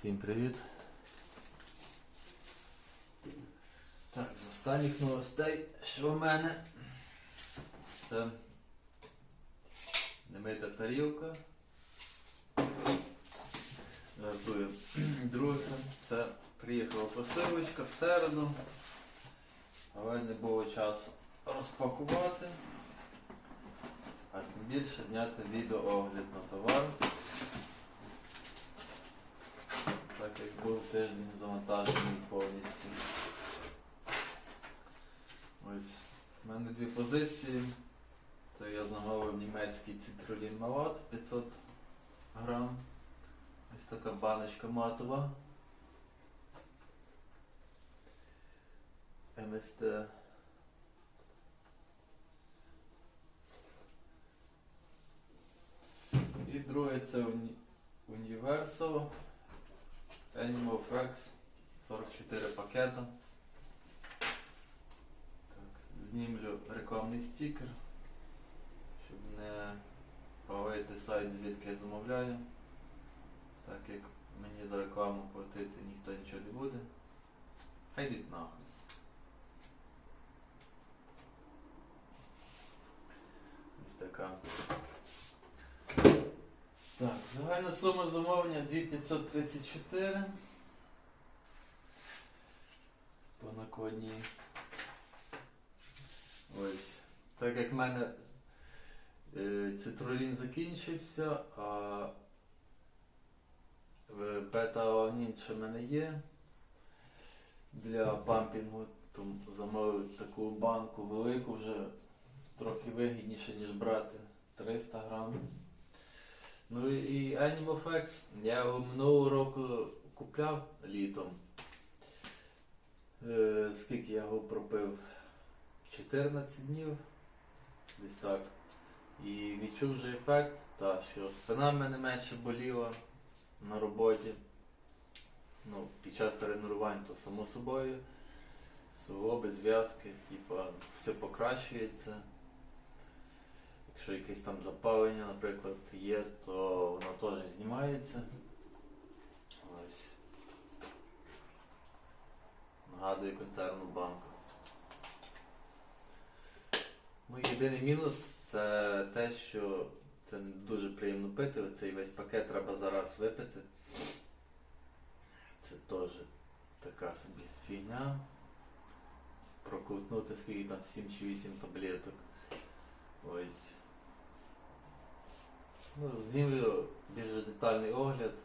Всім привіт. Так, з останніх новостей, що в мене. Це немита тарілка. Жартую. Друге, це приїхала посилочка в середу, але не було часу розпакувати. А тим більше зняти відеоогляд на товар. Мене дві позиції. Це я замовив німецький цитрулін малат 500 грам. Ось така баночка матова. МСТ. І друге це. Universal Animal Flex 44 пакета. Знімлю рекламний стікер, щоб не палити сайт, звідки я замовляю. Так як мені за рекламу платити ніхто нічого не буде. Хай йдіть нахуй. Ось така. Так, загальна сума замовлення 2534. По накладній. Ось. Так як в мене е, цитрулін закінчився, а е, бета-аланін ще в мене є для пампінгу, то замовив таку банку велику вже трохи вигідніше, ніж брати 300 грам. Ну і Animal Flex я його минулого року купляв літом. Е, скільки я його пропив? 14 днів. Десь так. І відчув вже ефект, та, що спина в мене менше боліла на роботі. Ну, під час тренувань то само собою. Суглоби, зв'язки, типа, все покращується. Якщо якесь там запалення, наприклад, є, то воно теж знімається. Ось. Нагадую концерну банку. Ну, єдиний мінус це те, що це не дуже приємно пити. Цей весь пакет треба зараз випити. Це теж така собі фігня. Проковтнути скільки там 7 чи 8 таблеток. Ось. Ну, знімлю більш детальний огляд